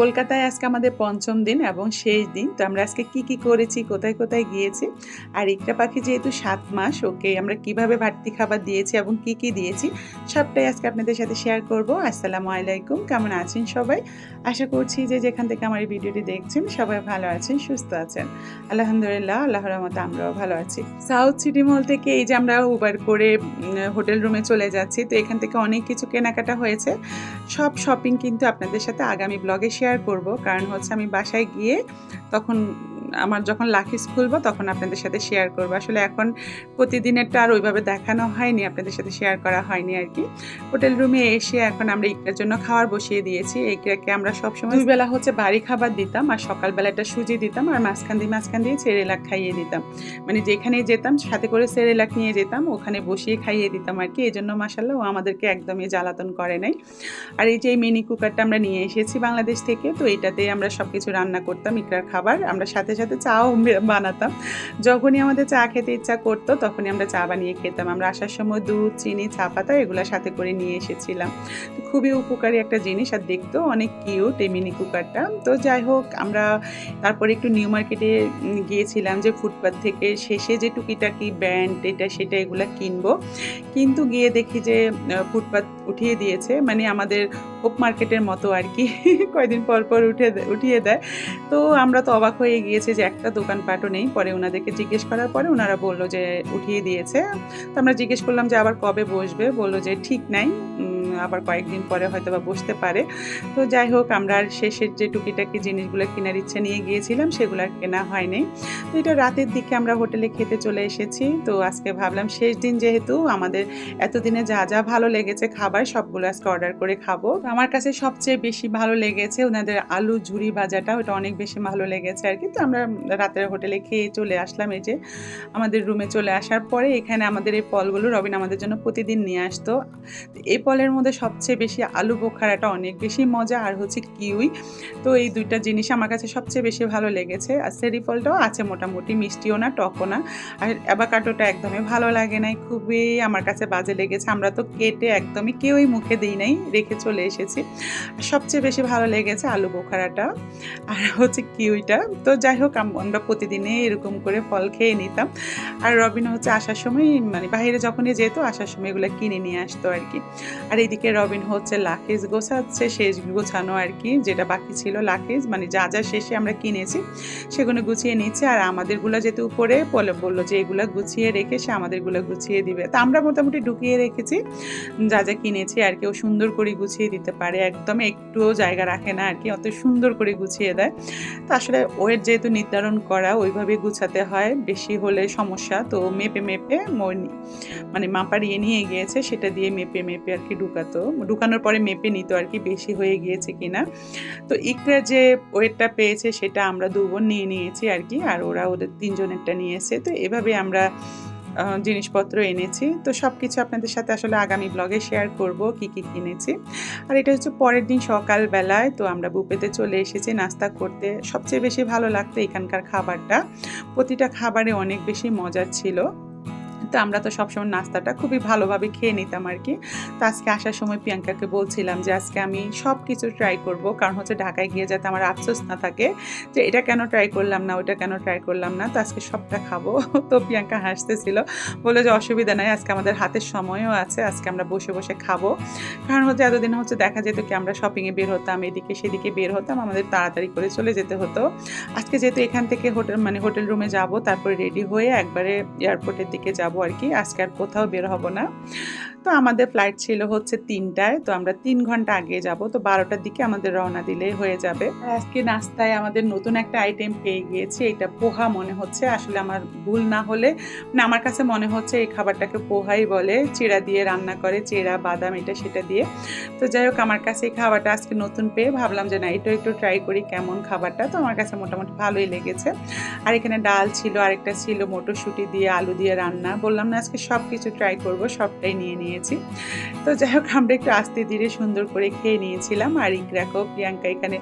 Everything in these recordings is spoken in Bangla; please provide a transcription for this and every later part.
কলকাতায় আজকে আমাদের পঞ্চম দিন এবং শেষ দিন, তো আমরা আজকে কি কি করেছি, কোথায় কোথায় গিয়েছি, আর ইকরা পাখি যেহেতু সাত মাস, ওকে আমরা কীভাবে ভাতৃ খাবার দিয়েছি এবং কি কি দিয়েছি, সবটাই আজকে আপনাদের সাথে শেয়ার করব। আসসালামু আলাইকুম, কেমন আছেন সবাই? আশা করছি যে যেখান থেকে আমার এই ভিডিওটি দেখছেন, সবাই ভালো আছেন, সুস্থ আছেন। আলহামদুলিল্লাহ, আল্লাহর রহমতে আমরাও ভালো আছি। সাউথ সিটি মল থেকে এই যে আমরা উবার করে হোটেল রুমে চলে যাচ্ছি, তো এখান থেকে অনেক কিছু কেনাকাটা হয়েছে। সব শপিং কিন্তু আপনাদের সাথে আগামী ব্লগে শেয়ার করব। কারণ হচ্ছে আমি বাসায় গিয়ে তখন আমার যখন লাখিস খুলবো তখন আপনাদের সাথে শেয়ার করব। আসলে এখন প্রতিদিনেরটা আর ওইভাবে দেখানো হয়নি আপনাদের সাথে শেয়ার করা হয়নি আর কি। হোটেল রুমে এসে এখন আমরা ইকরার জন্য খাবার বসিয়ে দিয়েছি। ইকরাকে আমরা সবসময় দুই বেলা হচ্ছে বাড়ি খাবার দিতাম আর সকালবেলা একটা সুজি দিতাম আর মাঝখান দিয়ে মাঝখান দিয়ে সেরেলাক খাইয়ে দিতাম। মানে যেখানেই যেতাম সাথে করে সেরেলাক নিয়ে যেতাম ওখানে বসিয়ে খাইয়ে দিতাম আর কি। এই জন্য মাসাল্লাহ ও আমাদেরকে একদমই জ্বালাতন করে নাই। আর এই যে এই মিনি কুকারটা আমরা নিয়ে এসেছি বাংলাদেশ থেকে তো এটাতে আমরা সব কিছু রান্না করতাম ইকরার খাবার। আমরা সাথে সাথে চাও বানাতাম। যখনই আমাদের চা খেতে ইচ্ছা করতো, তখনই আমরা চা বানিয়ে খেতাম। আমরা আসার সময় দুধ, চিনি, চা পাতা এগুলো সাথে করে নিয়ে এসেছিলাম। তো খুবই উপকারী একটা জিনিস আর দেখতেও অনেক কিউট এই মিনি কুকারটা তো যাই হোক, আমরা তারপরে একটু নিউ মার্কেটে গিয়েছিলাম যে ফুটপাথ থেকে শেষে যে টুকিটাকি ব্যান্ড এটা, সেটা এগুলো কিনবো। কিন্তু গিয়ে দেখি যে ফুটপাথ উঠিয়ে দিয়েছে। মানে আমাদের হোপ মার্কেটের মতো আর কি। কয়দিন পর পর উঠে, উঠিয়ে দেয়। তো আমরা তো অবাক হয়ে গিয়েছি যে একটা দোকানপাটও নেই। পরে ওনাদেরকে জিজ্ঞেস করার পরে ওনারা বলল যে উঠিয়ে দিয়েছে। তো আমরা জিজ্ঞেস করলাম যে আবার কবে বসবে? বলল যে ঠিক নাই। আবার কয়েকদিন পরে হয়তো বা বসতে পারে। তো যাই হোক, আমরা আর শেষের যে টুকিটাকি জিনিসগুলো কেনার ইচ্ছে নিয়ে গিয়েছিলাম, সেগুলো আর কেনা হয়নি। তো এটা রাতের দিকে আমরা হোটেলে খেতে চলে এসেছি। তো আজকে ভাবলাম শেষ দিন যেহেতু, আমাদের এতদিনে যা যা ভালো লেগেছে খাবার, সবগুলো আজকে অর্ডার করে খাব। আমার কাছে সবচেয়ে বেশি ভালো লেগেছে ওনাদের আলু ঝুরি ভাজাটা, ওটা অনেক বেশি ভালো লেগেছে আর কি। তো আমরা রাতের হোটেলে খেয়ে চলে আসলাম এই যে আমাদের রুমে চলে আসার পরে, এখানে আমাদের এই ফলগুলো রবিন আমাদের জন্য প্রতিদিন নিয়ে আসতো। এই ফলের মধ্যে সবচেয়ে বেশি আলু বোখারাটা অনেক বেশি মজা আর হচ্ছে কিউই। তো এই দুইটা জিনিস আমার কাছে সবচেয়ে বেশি ভালো লেগেছে। আর সেরি ফলটাও আছে মোটামুটি, মিষ্টিও না, টকও না। আর অ্যাবাকাটোটা একদমই ভালো লাগে নাই, খুবই আমার কাছে বাজে লেগেছে। আমরা তো কেটে একদমই কেউই মুখে দিই নাই, রেখে চলে এসেছি। সবচেয়ে বেশি ভালো লেগেছে আলু বোখারাটা আর হচ্ছে কিউইটা। তো যাই হোক আমরা প্রতিদিনে এরকম করে ফল খেয়ে নিতাম। আর রবিন হচ্ছে আসার সময় মানে বাইরে যখনই যেত, আসার সময় এগুলো কিনে নিয়ে আসতো আর কি। আর এইদিকে রবিন হচ্ছে লাকেজ গোছাচ্ছে শেষ গোছানো আর কি, যেটা বাকি ছিল লাকেজ মানে যা যা শেষে আমরা কিনেছি, সেগুলো গুছিয়ে নিচ্ছে। আর আমাদেরগুলো যেহেতু উপরে, বলে বলল যে এগুলো গুছিয়ে রেখে সে আমাদেরগুলো গুছিয়ে দিবে। তা আমরা মোটামুটি ঢুকিয়ে রেখেছি, যা যা কিনেছি আর কি, ও সুন্দর করে গুছিয়ে দিতে পারে, একদম একটুও জায়গা রাখে না আর কি, অত সুন্দর করে গুছিয়ে দেয়। তো আসলে ওয়ের যেহেতু নির্ধারণ করা, ওইভাবে গুছাতে হয়, বেশি হলে সমস্যা, তো মেপে মেপে মানে মাপার ইয়ে নিয়ে গিয়েছে, সেটা দিয়ে মেপে মেপে আর কি ঢুকাতো। ঢুকানোর পরে মেপে নিত আর কি বেশি হয়ে গিয়েছে কিনা। তো ইকরা যে ওয়েটটা পেয়েছে সেটা আমরা দু বোন নিয়ে নিয়েছি আর কি, আর ওরা ওদের তিনজনেরটা নিয়েছে তো এভাবে আমরা জিনিসপত্র এনেছি। তো সব কিছু আপনাদের সাথে আসলে আগামী ব্লগে শেয়ার করব কি কি কিনেছি। আর এটা হচ্ছে পরের দিন সকালবেলায়, তো আমরা বুপেতে চলে এসেছি নাস্তা করতে। সবচেয়ে বেশি ভালো লাগতো এখানকার খাবারটা। প্রতিটা খাবারে অনেক বেশি মজার ছিল। তো আমরা তো সবসময় নাস্তাটা খুবই ভালোভাবে খেয়ে নিতাম আর কি। তো আজকে আসার সময় প্রিয়াঙ্কাকে বলছিলাম যে, আজকে আমি সব কিছু ট্রাই করব। কারণ হচ্ছে ঢাকায় গিয়ে যাতে আমার আফসোস না থাকে যে, এটা কেন ট্রাই করলাম না ওটা কেন ট্রাই করলাম না। তো আজকে সবটা খাব। তো প্রিয়াঙ্কা হাসতেছিল। বলে যে, অসুবিধা নাই, আজকে আমাদের হাতের সময়ও আছে, আজকে আমরা বসে বসে খাব। কারণ হচ্ছে এতদিন হচ্ছে দেখা যেত কি, আমরা শপিংয়ে বের হতাম, এদিকে সেদিকে বের হতাম, আমাদের তাড়াতাড়ি করে চলে যেতে হতো। আজকে যেহেতু এখান থেকে হোটেল মানে হোটেল রুমে যাব, তারপরে রেডি হয়ে একবারে এয়ারপোর্টের দিকে যাব। আর কি আজকে আর কোথাও বের হব না। তো আমাদের ফ্লাইট ছিল হচ্ছে তিনটায়, তো আমরা তিন ঘণ্টা আগে যাব, তো বারোটার দিকে আমাদের রওনা দিলেই হয়ে যাবে। আজকে নাস্তায় আমাদের নতুন একটা আইটেম পেয়ে গিয়েছি, এটা পোহা মনে হচ্ছে, আসলে আমার ভুল না হলে। না, আমার কাছে মনে হচ্ছে এই খাবারটাকে পোহাই বলে, চেরা দিয়ে রান্না করে, চেরা, বাদাম, এটা সেটা দিয়ে। তো যাই হোক, আমার কাছে এই খাবারটা আজকে নতুন পেয়ে ভাবলাম যে না, এটা একটু ট্রাই করি কেমন খাবারটা, তো আমার কাছে মোটামুটি ভালোই লেগেছে। আর এখানে ডাল ছিল, আরেকটা ছিল মটরশুঁটি দিয়ে আলু দিয়ে রান্না, বললাম না, আজকে সব কিছু ট্রাই করব, সবটাই নিয়ে নিয়ে নিয়েছি তো যাই হোক, আমরা একটু আস্তে ধীরে সুন্দর করে খেয়ে নিয়েছিলাম আর ইকরাকেও প্রিয়াঙ্কা এখানে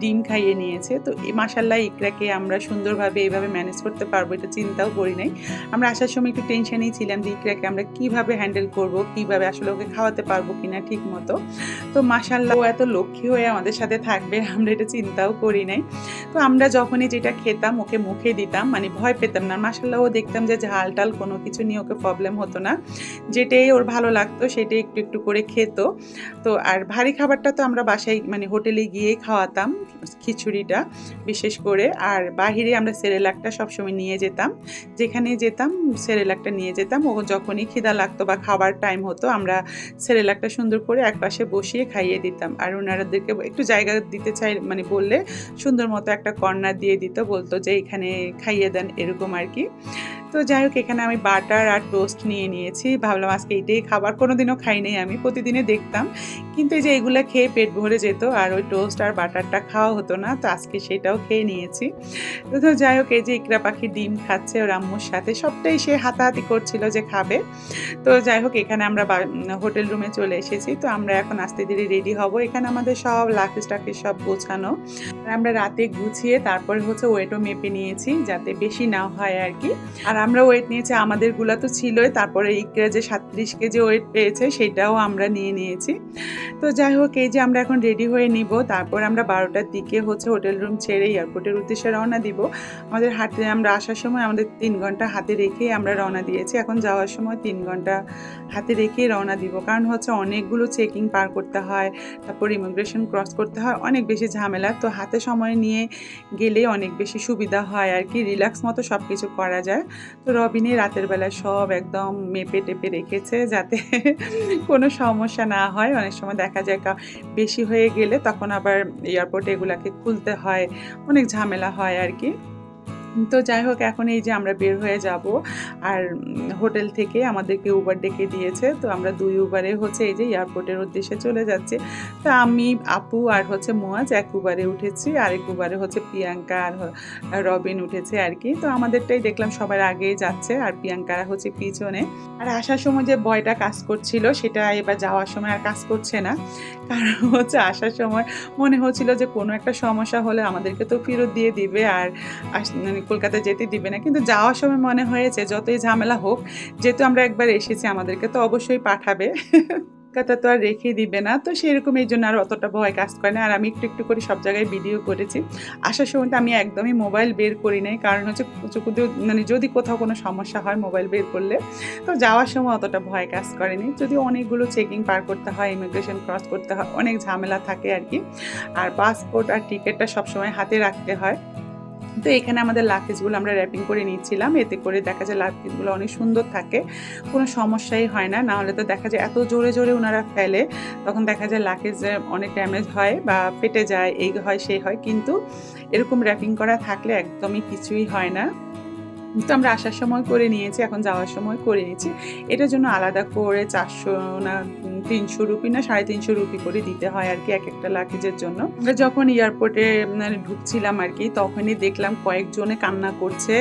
ডিম খাইয়ে নিয়েছে। তো এই মাসাল্লাহ ইকরাকে আমরা সুন্দরভাবে এইভাবে ম্যানেজ করতে পারব এটা চিন্তাও করি নাই। আমরা আসার সময় একটু টেনশনেই ছিলাম যে ইকরাকে আমরা কীভাবে হ্যান্ডেল করব, কীভাবে আসলে ওকে খাওয়াতে পারব কিনা ঠিক মতো। তো মাসাল্লাহ ও এত লক্ষ্মী হয়ে আমাদের সাথে থাকবে, আমরা এটা চিন্তাও করি নাই। তো আমরা যখনই যেটা খেতাম ওকে মুখে দিতাম মানে ভয় পেতাম না। মাসাল্লাহ ও দেখতাম যে ঝাল টাল কোনো কিছু নিয়ে ওকে প্রবলেম হতো না। যেটাই ওর ভালো লাগতো সেটাই একটু একটু করে খেত। তো আর ভারী খাবারটা তো আমরা বাসায় মানে হোটেলে গিয়েই খাওয়াতাম খিচুড়িটা বিশেষ করে। আর বাহিরে আমরা সেরেলাকটা সবসময় নিয়ে যেতাম। যেখানে যেতাম, সেরেলাকটা নিয়ে যেতাম। ও যখনই খিদা লাগতো বা খাবার টাইম হতো, আমরা সেরেলাকটা সুন্দর করে একপাশে বসিয়ে খাইয়ে দিতাম। আর ওনারাদেরকে একটু জায়গা দিতে চাই মানে বললে সুন্দর মতো একটা কর্নার দিয়ে দিত, বলতো যে এখানে খাইয়ে দেন, এরকম আর কি। তো যাই হোক, এখানে আমি বাটার আর টোস্ট নিয়ে নিয়েছি। ভাবলাম আজকে এইটাই খাবার কোনো দিনও খাই নাই আমি প্রতিদিনে দেখতাম। কিন্তু এই যে এগুলো খেয়ে পেট ভরে যেত, আর ওই টোস্ট আর বাটারটা খাওয়া হতো না, তো আজকে সেটাও খেয়ে নিয়েছি। তো তো যাই হোক, এই যে ইকরা পাখি ডিম খাচ্ছে, ওর আম্মুর সাথে, সবটাই সে হাতাহাতি করছিল যে খাবে। তো যাই হোক, এখানে আমরা হোটেল রুমে চলে এসেছি, তো আমরা এখন আস্তে ধীরে রেডি হব। এখানে আমাদের সব লাকিস টাকিস সব গোছানো। আমরা রাতে গুছিয়ে তারপরে হচ্ছে ওয়েটও মেপে নিয়েছি, যাতে বেশি না হয় আর কি। আর আমরা ওয়েট নিয়েছি, আমাদেরগুলো তো ছিলই। তারপরে ইকরা যে সাতত্রিশ কেজি ওয়েট পেয়েছে, সেটাও আমরা নিয়ে নিয়েছি। তো যাই হোক, এই যে আমরা এখন রেডি হয়ে নিব। তারপর আমরা বারোটার দিকে হচ্ছে হোটেল রুম ছেড়ে এয়ারপোর্টের উদ্দেশ্যে রওনা দিব। আমাদের হাতে আমরা আসার সময় আমাদের তিন ঘণ্টা হাতে রেখে আমরা রওনা দিয়েছি। এখন যাওয়ার সময় তিন ঘণ্টা হাতে রেখেই রওনা দিব। কারণ হচ্ছে অনেকগুলো চেকিং পার করতে হয়, তারপর ইমিগ্রেশন ক্রস করতে হয়, অনেক বেশি ঝামেলা। তো হাতে সময় নিয়ে গেলে অনেক বেশি সুবিধা হয় আর কি। রিল্যাক্স মতো সব কিছু করা যায়। তো রবিনে রাতের বেলা সব একদম মেপে টেপে রেখেছে যাতে কোনো সমস্যা না হয়। অনেক সময় দেখা যায় বেশি হয়ে গেলে তখন আবার এয়ারপোর্টে এগুলাকে খুলতে হয়। অনেক ঝামেলা হয় আর কি। তো যাই হোক, এখন এই যে আমরা বের হয়ে যাব আর হোটেল থেকে আমাদেরকে উবার ডেকে দিয়েছে। তো আমরা দুই উবারে হচ্ছে এই যে এয়ারপোর্টের উদ্দেশ্যে চলে যাচ্ছে। তো আমি, আপু আর হচ্ছে মোয়াজ এক উবারে উঠেছি, আরেক উবারে হচ্ছে প্রিয়াঙ্কা আর রবিন উঠেছে আর কি। তো আমাদেরটাই দেখলাম সবার আগেই যাচ্ছে আর প্রিয়াঙ্কারা হচ্ছে পিছনে। আর আসার সময় যে ভয়টা কাজ করছিল, সেটা এবার যাওয়ার সময় আর কাজ করছে না। কারণ হচ্ছে আসার সময় মনে হচ্ছিল যে কোনো একটা সমস্যা হলে আমাদেরকে তো ফেরত দিয়ে দিবে। আর মানে কলকাতা যেতে দিবে না। কিন্তু যাওয়ার সময় মনে হয়েছে, যতই ঝামেলা হোক, যেহেতু আমরা একবার এসেছি আমাদেরকে তো অবশ্যই পাঠাবে। কলকাতা তো আর রেখে দিবে না। তো সেরকম এই জন্য আর অতটা ভয় কাজ করে না। আর আমি একটু একটু করে সব জায়গায় ভিডিও করেছি। আসার সময় তো আমি একদমই মোবাইল বের করি নাই। কারণ হচ্ছে মানে যদি কোথাও কোনো সমস্যা হয় মোবাইল বের করলে, তো যাওয়ার সময় অতটা ভয় কাজ করেনি। যদি অনেকগুলো চেকিং পার করতে হয় ইমিগ্রেশন ক্রস করতে হয়, অনেক ঝামেলা থাকে আর কি। আর পাসপোর্ট আর টিকিটটা সবসময় হাতে রাখতে হয়। তো এখানে আমাদের লাকেজগুলো আমরা র্যাপিং করে নিচ্ছিলাম। এতে করে দেখা যায় লাকেজগুলো অনেক সুন্দর থাকে। কোনো সমস্যাই হয় না। নাহলে তো দেখা যায় এত জোরে জোরে ওনারা ফেলে, তখন দেখা যায় লাকেজ অনেক ড্যামেজ হয় বা ফেটে যায়, এই হয় সেই হয়। কিন্তু এরকম র্যাপিং করা থাকলে একদমই কিছুই হয় না। তো আমরা আসার সময় করে নিয়েছি, এখন যাওয়ার সময় করে নিয়েছি। এটার জন্য আলাদা করে চারশো না, তিনশো রুপি না, সাড়ে তিনশো রুপি করে দিতে হয় আর কি এক একটা লাগেজের জন্য। আমরা যখন এয়ারপোর্টে মানে ঢুকছিলাম আর কি, তখনই দেখলাম কয়েকজনে কান্না করছে।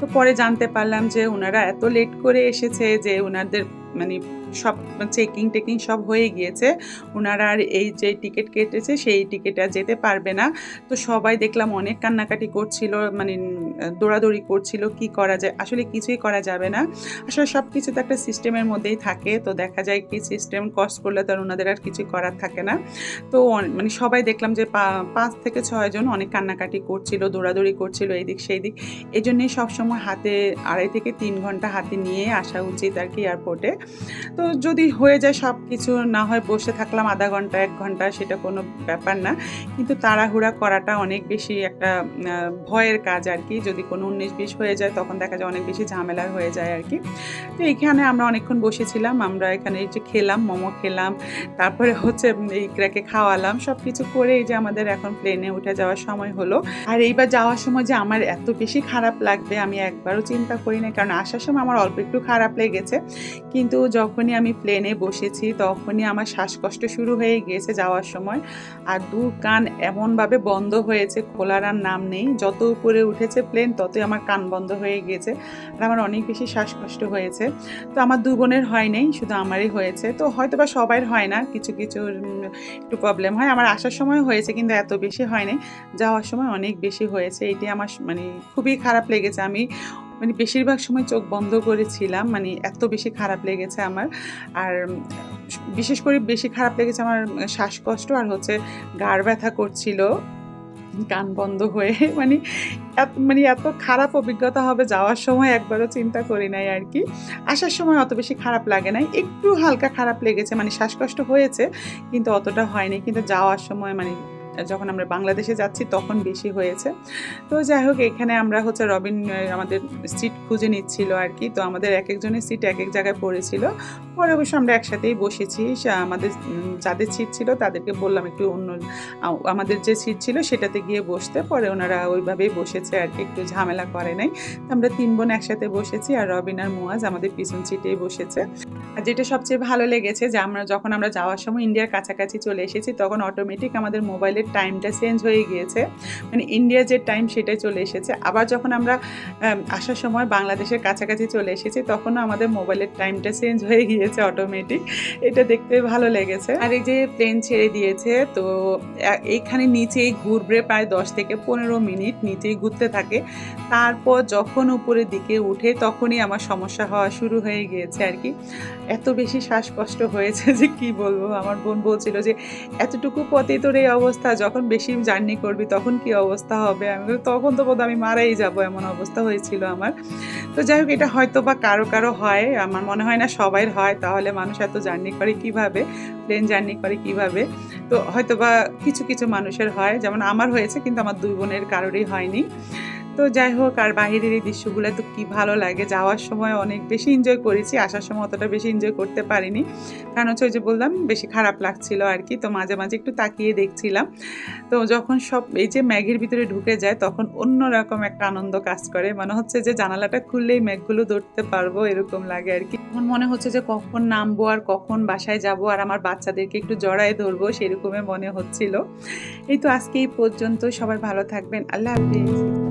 তো পরে জানতে পারলাম যে, ওনারা এত লেট করে এসেছে যে, ওনাদের মানে সব চেকিং টেকিং সব হয়ে গিয়েছে। ওনারা আর এই যে টিকিট কেটেছে, সেই টিকিট আর যেতে পারবে না। তো সবাই দেখলাম অনেক কান্নাকাটি করছিল মানে দৌড়াদৌড়ি করছিল, কি করা যায়? আসলে কিছুই করা যাবে না। আসলে সব কিছু তো একটা সিস্টেমের মধ্যেই থাকে। তো দেখা যায় কি সিস্টেম কস্ট করলে তো আর ওনাদের আর কিছু করার থাকে না। তো মানে সবাই দেখলাম যে পাঁচ থেকে ছয়জন অনেক কান্নাকাটি করছিল, দৌড়াদৌড়ি করছিল দিক সেই দিক এই জন্যই সবসময় হাতে আড়াই থেকে তিন ঘণ্টা হাতে নিয়ে আসা উচিত আর কি এয়ারপোর্টে তো যদি হয়ে যায় সব কিছু না হয় বসে থাকলাম আধা ঘণ্টা, এক ঘণ্টা, সেটা কোনো ব্যাপার না। কিন্তু তাড়াহুড়া করাটা অনেক বেশি একটা ভয়ের কাজ আর কি। যদি কোনো উনিশ বিশ হয়ে যায়, তখন দেখা যায় অনেক বেশি ঝামেলার হয়ে যায় আর কি। তো এখানে আমরা অনেকক্ষণ বসেছিলাম, আমরা এখানে এই যে খেলাম, মোমো খেলাম, তারপরে হচ্ছে এই ক্র্যাকে খাওয়ালাম সব কিছু করে এই যে আমাদের এখন প্লেনে উঠে যাওয়ার সময় হলো। আর এইবার যাওয়ার সময় যে আমার এত বেশি খারাপ লাগবে, আমি একবারও চিন্তা করি না কারণ আসার সময় আমার অল্প একটু খারাপ লেগেছে। কিন্তু যখনই যখনই আমি প্লেনে বসেছি, তখনই আমার শ্বাসকষ্ট শুরু হয়ে গিয়েছে যাওয়ার সময়। আর দু কান এমনভাবে বন্ধ হয়েছে, খোলার আর নাম নেই। যত উপরে উঠেছে প্লেন ততই আমার কান বন্ধ হয়ে গিয়েছে। আর আমার অনেক বেশি শ্বাসকষ্ট হয়েছে। তো আমার দু বোনের হয় নাই, শুধু আমারই হয়েছে। তো হয়তো বা সবাইর হয় না, কিছু কিছু একটু প্রবলেম হয়। আমার আসার সময় হয়েছে, কিন্তু এত বেশি হয় নাই। যাওয়ার সময় অনেক বেশি হয়েছে। এটি আমার মানে খুবই খারাপ লেগেছে। আমি মানে বেশিরভাগ সময় চোখ বন্ধ করেছিলাম মানে এত বেশি খারাপ লেগেছে আমার। আর বিশেষ করে বেশি খারাপ লেগেছে আমার শ্বাসকষ্ট আর হচ্ছে গাড় ব্যথা করছিল, কান বন্ধ হয়ে মানে এত মানে এত খারাপ অভিজ্ঞতা হবে যাওয়ার সময় একবারও চিন্তা করি নাই আর কি। আসার সময় অত বেশি খারাপ লাগে নাই, একটু হালকা খারাপ লেগেছে মানে শ্বাসকষ্ট হয়েছে, কিন্তু অতটা হয়নি। কিন্তু যাওয়ার সময় মানে যখন আমরা বাংলাদেশে যাচ্ছি তখন বেশি হয়েছে। তো যাই হোক, এখানে আমরা হচ্ছে রবিন আমাদের সিট খুঁজে নিচ্ছিল আর কি। তো আমাদের এক একজনের সিট এক এক জায়গায় পড়েছিল। পরে অবশ্য আমরা একসাথেই বসেছি। আমাদের যাদের সিট ছিল তাদেরকে বললাম একটু অন্য আমাদের যে সিট ছিল সেটাতে গিয়ে বসতে। পরে ওনারা ওইভাবেই বসেছে আর কি, একটু ঝামেলা করে নাই। আমরা তিন বোন একসাথে বসেছি আর রবিন আর মুয়াজ আমাদের পিছন সিটেই বসেছে। আর যেটা সবচেয়ে ভালো লেগেছে যে আমরা, যখন আমরা যাওয়ার সময় ইন্ডিয়ার কাছাকাছি চলে এসেছি, তখন অটোমেটিক আমাদের মোবাইলের টাইমটা চেঞ্জ হয়ে গিয়েছে। মানে ইন্ডিয়ার যে টাইম সেটাই চলে এসেছে। আবার যখন আমরা আসার সময় বাংলাদেশের কাছাকাছি চলে এসেছি, তখনও আমাদের মোবাইলের টাইমটা চেঞ্জ হয়ে গিয়েছে অটোমেটিক এটা দেখতে ভালো লেগেছে। আর এই যে প্লেন ছেড়ে দিয়েছে, তো এইখানে নিচেই ঘুরবে প্রায় দশ থেকে পনেরো মিনিট, নিচেই ঘুরতে থাকে। তারপর যখন উপরের দিকে উঠে, তখনই আমার সমস্যা হওয়া শুরু হয়ে গিয়েছে আর কি। এত বেশি শ্বাসকষ্ট হয়েছে যে কি বলব? আমার বোন বলছিল যে, এতটুকু পথে তোর এই অবস্থা যখন বেশি জার্নি করবি তখন কি অবস্থা হবে? আমি তখন তো বোধহয় আমি মারাই যাব, এমন অবস্থা হয়েছিল আমার। তো যাই হোক, এটা হয়তো বা কারও কারও হয়, আমার মনে হয় না সবাই হয়। তাহলে মানুষ এত জার্নি করে কীভাবে? প্লেন জার্নি করে কীভাবে? তো হয়তো বা কিছু কিছু মানুষের হয়। যেমন আমার হয়েছে, কিন্তু আমার দুই বোনের কারোরই হয়নি। তো যাই হোক, আর বাইরের এই দৃশ্যগুলো তো কি ভালো লাগে। যাওয়ার সময় অনেক বেশি এনজয় করেছি, আসার সময় অতটা বেশি এনজয় করতে পারিনি। কারণ হচ্ছে ওই যে বললাম, বেশি খারাপ লাগছিল আর কি, তো মাঝে মাঝে একটু তাকিয়ে দেখছিলাম। তো যখন সব এই যে ম্যাগের ভিতরে ঢুকে যায়, তখন অন্যরকম একটা আনন্দ কাজ করে। মনে হচ্ছে যে জানালাটা খুললেই ম্যাগগুলো ধরতে পারব, এরকম লাগে আর কি। এখন মনে হচ্ছে যে কখন নামবো আর কখন বাসায় যাব, আর আমার বাচ্চাদেরকে একটু জড়ায় ধরবো, সেরকমই মনে হচ্ছিল। এই তো আজকে এই পর্যন্ত সবাই ভালো থাকবেন, আল্লাহ হাফিজ।